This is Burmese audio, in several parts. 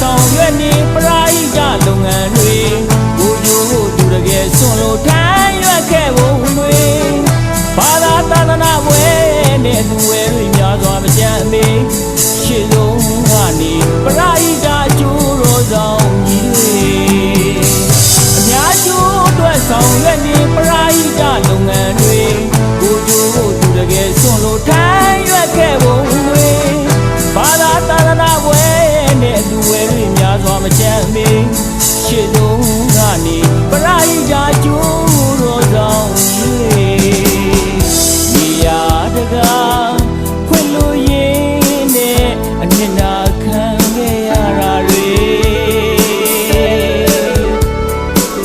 ဆောင်ရွ ရာဟိတာကျိုးတော်ဆောင်ကြီးမိယာတကားခွင့်လို့ရင်းနဲ့အနှစ်နာခံခဲ့ရတာတွေ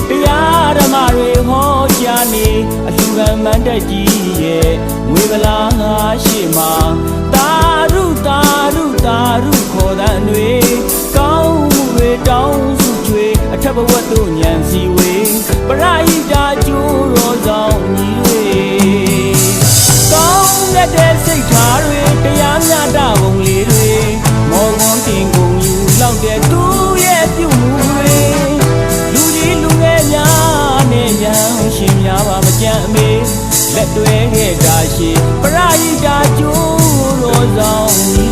တရားဓမ္မတွေဟောကြားနေအလှူခံမန္တကြီးရဲ့ငွေဗလာငါရှိမှာတာရုတာရုတာရုခေါ်တဲ့တွေ ဘဝတို့ညံစီဝေပရိဒာကျိုးတော်ဆောင်ကြီးတွေကောင်းမြတ်တဲ့စိတ်ထားတွေတရားမျှတပုံလေးတွေမော်ကွန်တင်ကုန်ယူလောက်တဲ့သူရဲ့ပြုမှုတွေလူကြီးလူငယ်များနဲ့ညာရှင်များပါမကြမ်းအမေလက်တွဲခဲ့တာရှိပရိဒာကျိုးတော်ဆောင်ကြီး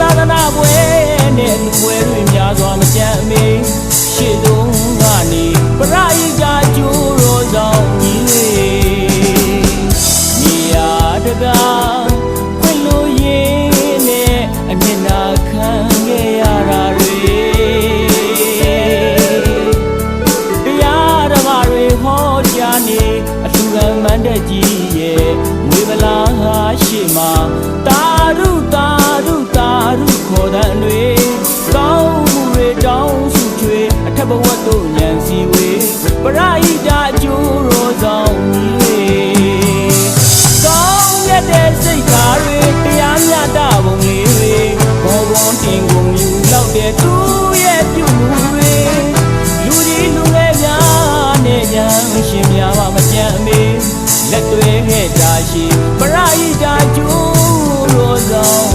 သာသာသနာပွဲနဲ့လူပွဲတွေများစွာမကြမ်းမေရှေ့ဆုံးကနေပရာဟိတကျိုးတော်ဆောင်ကြီးတွေနေရာတကားခွင့်လို့ရင်းနဲ့အမျက်နာခံခဲ့ရတာတွေတရားဓမ္မတွေဟောကြားနေအထူးကမန္တကြီးရဲ့ငွေဗလာဟာရှိမှာတာရုတာ တဲ့သူရဲ့ပြုမှုတွေလူကြီးလူငယ်များနဲ့ညာရှင်များပါမကြမ်းမေလက်တွဲခဲ့တာရှိပရိဒာကျိုးတော်ဆောင်